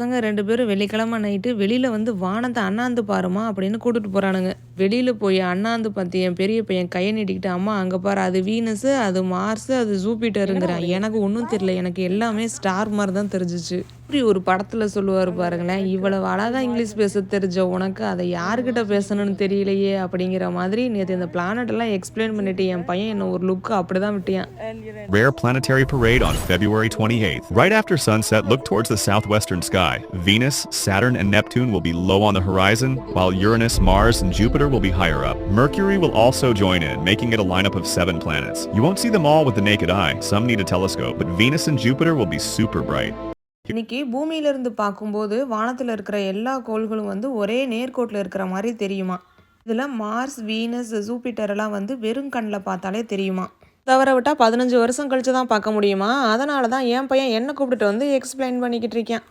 பசங்க ரெண்டு பேரும் வெள்ளிக்கிழமை நைட்டு வெளியில வந்து வானத்தை அண்ணாந்து பாருமா அப்படின்னு கூட்டிட்டு போறானுங்க. வெளியில போய் அண்ணாந்து பார்த்து என் பெரிய பையன் கைய நீட்டிக்கிட்டு, அம்மா அங்க பாரு அது வீனஸு, அது மார்ஸு, அது ஜூபிட்டருங்கிறான். எனக்கு ஒண்ணும் தெரியல. எனக்கு எல்லாமே ஸ்டார் மாரி தான் தெரிஞ்சுச்சு. இப்படி ஒரு படத்துல சொல்லுவாரு பாருங்களேன், இவ்வளவு அழகா இங்கிலீஷ் பேச தெரிஞ்ச உனக்கு அத யார்கிட்ட பேசணும்னு தெரியலையே அப்படிங்கிற மாதிரி நேத்து இந்த பிளானட் எல்லாம் எக்ஸ்பிளைன் பண்ணிட்டு என் பையன் என்ன ஒரு லுக் அப்படிதான் விட்டியான். Rare planetary parade on February 28th. Right after sunset, look towards the southwestern sky. Venus, Saturn, and Neptune will be low on the horizon, while Uranus, Mars, and Jupiter will be higher up. Mercury will also join in, making it a lineup of seven planets. You won't see them all with the naked eye. Some need a telescope, but Venus and Jupiter will be super bright. இன்னைக்கு பூமியில இருந்து பார்க்கும்போது வானத்துல இருக்கிற எல்லா கோள்களும் வந்து ஒரே நேர்கோட்டில் இருக்கிற மாதிரி தெரியுமா. இதுல மார்ஸ், வீனஸ், ஜூபிட்டர் எல்லாம் வந்து வெறும் கண்ணில் பார்த்தாலே தெரியுமா. தவற விட்டா 15 வருஷம் கழிச்சு தான் பார்க்க முடியுமா. அதனால தான் என் பையன் என்ன கூப்பிட்டுட்டு வந்து எக்ஸ்பிளைன் பண்ணிக்கிட்டு இருக்கேன்